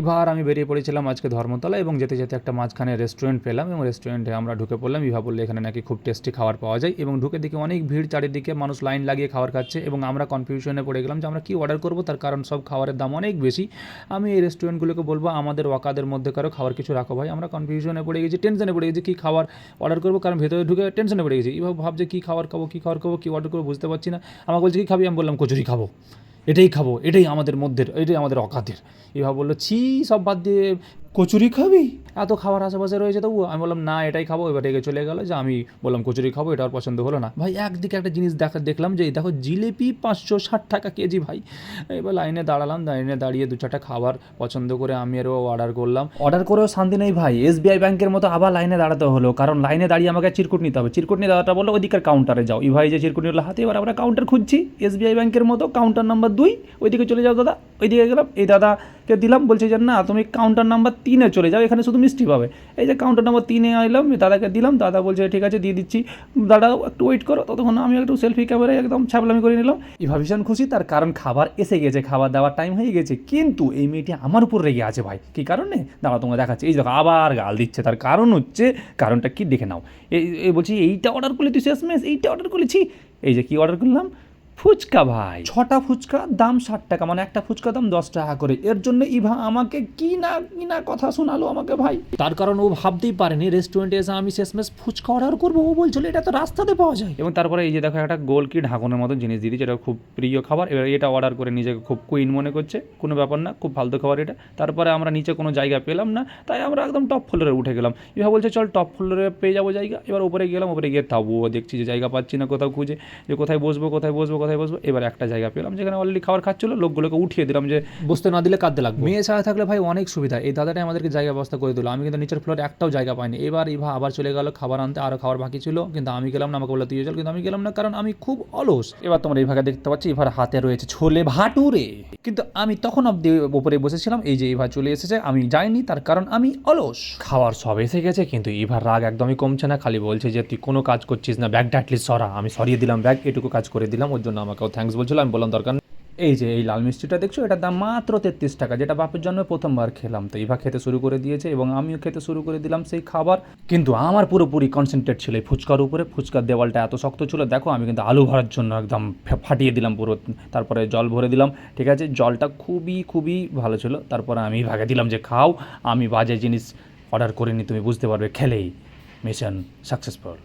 এবার আমি বেরিয়ে পড়েছিলাম আজকে ধর্মতলা এবং যেতে যেতে একটা মাঝখানে রেস্টুরেন্ট পেলাম এবং রেস্টুরেন্টে আমরা ঢুকে পড়লাম। ইভা বললে এখানে নাকি খুব টেস্টি খাবার পাওয়া যায় এবং ঢুকে দিকে অনেক ভিড়, চারিদিকে মানুষ লাইন লাগিয়ে খাবার খাচ্ছে এবং আমরা কনফিউশনে পড়ে গেলাম যে আমরা কী অর্ডার করব, তার কারণ সব খাবারের দাম অনেক বেশি। আমি এই রেস্টুরেন্টগুলোকে বলব, আমাদের ওয়াকাদের মধ্যে কারও খাবার কিছু রাখো ভাই। আমরা কনফিউশনে পড়ে গেছি টেনশনে পড়ে গেছি কী খাবার অর্ডার করব, কারণ ভেতরে ঢুকে টেনশনে পড়ে গেছি। এভাবে ভাবছে কী খাবার খাব, কী খাবার খাব, কী অর্ডার করব বুঝতে পারছি না। আমাকে বলছে, কী খাবি? আমি বললাম, কচুরি খাব। এটাই খাব এটাই আমাদের মধ্যের এটাই আমাদের অকাতের এভাবে বলল ছি সব বাদ দিয়ে কচুরি খাবি? এত খাবার আশেপাশে রয়েছে তবু আমি বললাম না এটাই খাব। এবার রেগে চলে গেলো যে আমি বললাম কচুরি খাব এটা আর পছন্দ হলো না। ভাই একদিকে একটা জিনিস দেখা দেখলাম যে দেখো জিলেপি পাঁচশো ষাট টাকা কেজি ভাই। এবার লাইনে দাঁড়ালাম লাইনে দাঁড়িয়ে দু চারটা খাবার পছন্দ করে আমি আরও অর্ডার করলাম। অর্ডার করেও শান্তি নেই ভাই। এসবিআই ব্যাংকের মতো আবার লাইনে দাঁড়াতে হলো। কারণ লাইনে দাঁড়িয়ে আমাকে চিরকুট নিতে হবে। চিরকুট নিয়ে দাদাটা বলল ওইদিকের কাউন্টারে যাও। এই ভাই যে চিরকুট নিল হাতে এবার আমরা কাউন্টার খুঁজছি। এসবিআই ব্যাংকের মতো কাউন্টার নাম্বার দুই ওইদিকে চলে যাও দাদা। ওইদিকে গেলাম, এই দাদাকে দিলাম, বলছে যে, না, তুমি কাউন্টার নাম্বার তিনে চলে যাও, এখানে শুধু মিষ্টি পাবে। এই যে কাউন্টার নাম্বার তিনে এলাম দাদাকে দিলাম, দাদা বলছে, ঠিক আছে, দিয়ে দিচ্ছি। দাদা, একটু ওয়েট করো, ততক্ষণ আমি একটু সেলফি ক্যামেরায় একদম ছাপলামি করে নিলাম। এবার ভীষণ খুশি, তার কারণ খাবার এসে গেছে, খাবার দেওয়ার টাইম হয়ে গেছে, কিন্তু এই মেয়েটি আমার উপর রেগে আছে ভাই। কী কারণে? দাঁড়া তোমাকে দেখাচ্ছে। এই দেখো, আবার গাল দিচ্ছে, তার কারণ হচ্ছে, কারণটা কি দেখে নাও। এই এই বলছি, এইটা অর্ডার করলে তুই শেষ মেস এইটা অর্ডার করেছি এই যে কি অর্ডার করলাম? ফুচকা ভাই। ছটা ফুচকা দাম ষাট টাকা মানে একটা ফুচকা দাম দশ টাকা করে। এর জন্য ইভা আমাকে কি না কি না কথা শোনালো আমাকে ভাই। তার কারণ ও ভাবতেই পারেনি রেস্টুরেন্টে এসে আমি শেষমেশ ফুচকা অর্ডার করব। ও বলছিল এটা তো রাস্তাতে পাওয়া যায়। এবং তারপরে এই যে দেখো একটা গোল কি ঢাকনের মতো জিনিস দিয়ে এটা খুব প্রিয় খাবার। এবার এটা অর্ডার করে নিজেকে খুব কুইন মনে করছে কোনো ব্যাপার না খুব ফালতু খাবার এটা। তারপরে আমরা নিচে কোনো জায়গা পেলাম না তাই আমরা একদম টপ ফ্লোরে উঠে গেলাম। ইভা বলছে চল টপ ফ্লোরে পেয়ে যাব জায়গা। এবার উপরে গেলাম উপরে গিয়ে তাবুও দেখছি যে জায়গা পাচ্ছি না কোথাও খুঁজে যে কোথায় বসবো কোথায় বসবো কোথায় বসবো এবার একটা জায়গা পেলাম যেখানে অলরেডি খাবার খাচ্ছিল লোকগুলোকে উঠিয়ে দিলাম যে বসতে না দিলে কাঁদতে লাগবে। মেয়ে ছাড়া থাকলে ভাই অনেক সুবিধা এই দাদাটাই আমাদেরকে জায়গা ব্যবস্থা করে দিল। আমি কিন্তু নিচের ফ্লোরে একটাও জায়গা পাইনি। এবার ইভা আবার চলে গেল খাবার আনতে আরও খাবার বাকি ছিল। কিন্তু আমি গেলাম না আমাকে বলল তুই চল। কিন্তু আমি গেলাম না কারণ আমি খুব অলস। এবার তোমরা এই ভাগে দেখতে পাচ্ছি এবার হাতে রয়েছে ছোলে ভাটুরে। কিন্তু আমি তখন অব্দি উপরে বসেছিলাম এই যে এবার চলে এসেছে আমি যাইনি তার কারণ আমি অলস। খাবার সব এসে গেছে কিন্তু এবার রাগ একদমই কমছে না খালি বলছে যে তুই কোনো কাজ করছিস না ব্যাগটা অ্যাটলিস্ট সরা। আমি সরিয়ে দিলাম ব্যাগ এটুকু কাজ করে দিলাম ওর জন্য আমাকেও থ্যাঙ্কস বলছিল, আমি বললাম, দরকার এই যে, এই লাল মিষ্টিটা দেখছ, এটার দাম মাত্র তেত্রিশ টাকা, যেটা বাপের জন্য প্রথমবার খেলাম। তো ইভা খেতে শুরু করে দিয়েছে এবং আমিও খেতে শুরু করে দিলাম সেই খাবার। কিন্তু আমার পুরোপুরি কনসেন্ট্রেট ছিল এই ফুচকার উপরে। ফুচকার দেওয়ালটা এত শক্ত ছিল, দেখো, আমি কিন্তু আলু ভরার জন্য একদম ফাটিয়ে দিলাম পুরো, তারপরে জল ভরে দিলাম, ঠিক আছে? জলটা খুবই খুবই ভালো ছিল। তারপরে আমি ভাগে দিলাম যে, খাও, আমি বাজে জিনিস অর্ডার করিনি, তুমি বুঝতে পারবে, খেলেই। Mission successful